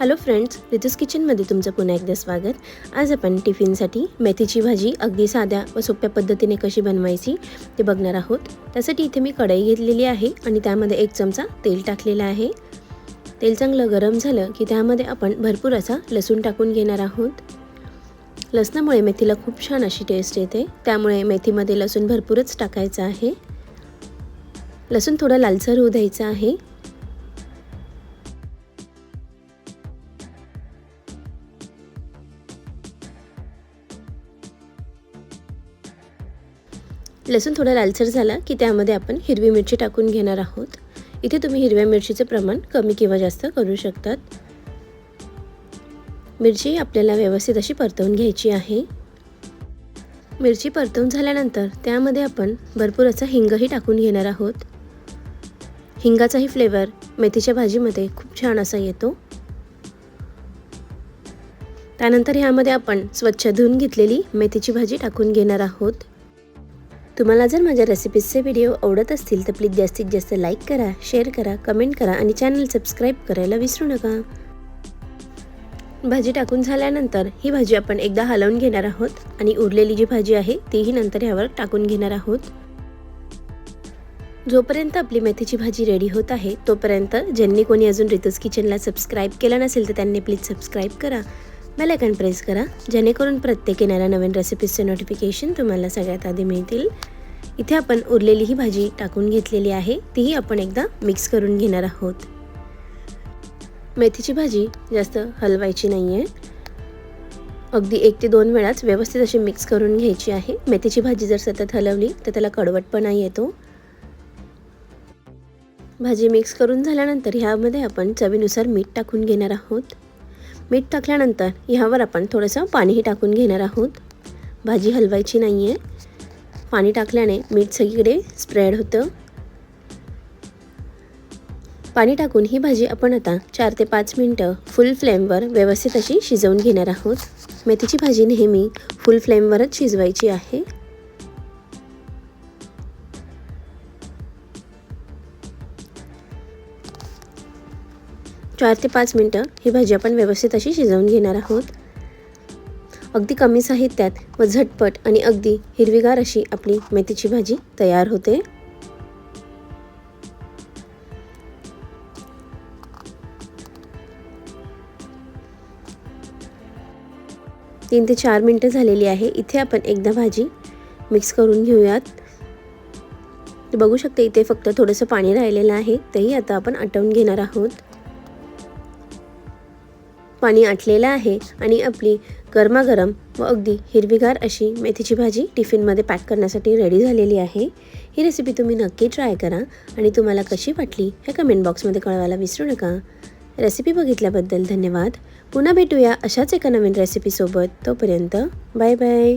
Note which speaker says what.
Speaker 1: Hello friends रितूस किचनमध्ये तुमचं पुन्हा एकदा स्वागत. आज आपण टिफिनसाठी मेथीची भाजी अगदी साध्या व सोप्या पद्धतीने कशी बनवायची ते बघणार आहोत. त्यासाठी इथे मी कढई घेतलेली आहे आणि त्यामध्ये एक चमचा तेल टाकलेला आहे. तेल चांगलं गरम झालं की त्यामध्ये आपण भरपूर असा लसूण टाकून घेणार आहोत. लसणामुळे मेथीला खूप छान अशी टेस्ट येते. त्यामुळे मेथीमध्ये लसूण भरपूरच टाकायचं आहे. लसूण थोडं लालसर होऊ द्यायचं आहे. लसूण थोडा लालसर झाला की त्यामध्ये आपण हिरवी मिरची टाकून घेणार आहोत. इथे तुम्ही हिरव्या मिरचीचं प्रमाण कमी किंवा जास्त करू शकतात. मिरची आपल्याला व्यवस्थित अशी परतवून घ्यायची आहे. मिरची परतवून झाल्यानंतर त्यामध्ये आपण भरपूर असा हिंगही टाकून घेणार आहोत. हिंगाचाही फ्लेवर मेथीच्या भाजीमध्ये खूप छान असा येतो. त्यानंतर ह्यामध्ये आपण स्वच्छ धुवून घेतलेली मेथीची भाजी टाकून घेणार आहोत. तुम्हाला जर माझ्या रेसिपीजचे व्हिडिओ आवडत असतील तर प्लीज जास्तीत जास्त लाईक करा शेअर करा कमेंट करा आणि चॅनल सबस्क्राईब करायला विसरू नका. भाजी टाकून झाल्यानंतर ही भाजी आपण एकदा हलवून घेणार आहोत आणि उरलेली जी भाजी आहे तीही नंतर ह्यावर टाकून घेणार आहोत. जोपर्यंत आपली मेथीची भाजी रेडी होत आहे तोपर्यंत ज्यांनी कोणी अजून रितूज किचनला सबस्क्राईब केलं नसेल तर त्यांनी प्लीज सबस्क्राईब करा. बेल आयकॉन प्रेस करा. जेणेकरून प्रत्येक येणाऱ्या नवीन रेसिपीजचे नोटिफिकेशन तुम्हाला सगळ्यात आधी मिळतील. इथे आपण उरलेली ही भाजी टाकून घेतलेली आहे. तीही आपण एकदा मिक्स करून घेणार आहोत. मेथीची भाजी जास्त हलवायची नाही आहे अगदी एक ते दोन वेळाच व्यवस्थित अशी मिक्स करून घ्यायची आहे. मेथीची भाजी जर सतत हलवली तर त्याला कडवटपणा येतो. भाजी मिक्स करून झाल्यानंतर ह्यामध्ये आपण चवीनुसार मीठ टाकून घेणार आहोत. मीठ टाकल्यानंतर ह्यावर आपण थोडंसं पाणीही टाकून घेणार आहोत. भाजी हलवायची नाही आहे पाणी टाकल्याने मीठ सगळीकडे स्प्रेड होतं. पाणी टाकून ही भाजी आपण आता चार ते पाच मिनटं फुल फ्लेमवर व्यवस्थित अशी शिजवून घेणार आहोत. मेथीची भाजी नेहमी फुल फ्लेमवरच शिजवायची आहे. चार ते पाच मिनटं ही भाजी आपण व्यवस्थित अशी शिजवून घेणार आहोत. अगदी कमी साहित्यात व झटपट आणि अगदी हिरवीगार अशी आपली मेथीची भाजी तयार होते. तीन ते चार मिनटं झालेली आहे. इथे आपण एकदा भाजी मिक्स करून घेऊयात. बघू शकते इथे फक्त थोडंसं पाणी राहिलेलं आहे. तेही आता आपण आटवून घेणार आहोत. पाणी आटलेलं आहे आणि आपली गरमागरम व अगदी हिरवीगार अशी मेथीची भाजी टिफिनमध्ये पॅक करण्यासाठी रेडी झालेली आहे. ही रेसिपी तुम्ही नक्की ट्राय करा आणि तुम्हाला कशी वाटली हे कमेंट बॉक्समध्ये कळवायला विसरू नका. रेसिपी बघितल्याबद्दल धन्यवाद. पुन्हा भेटूया अशाच एका नवीन रेसिपीसोबत तोपर्यंत बाय बाय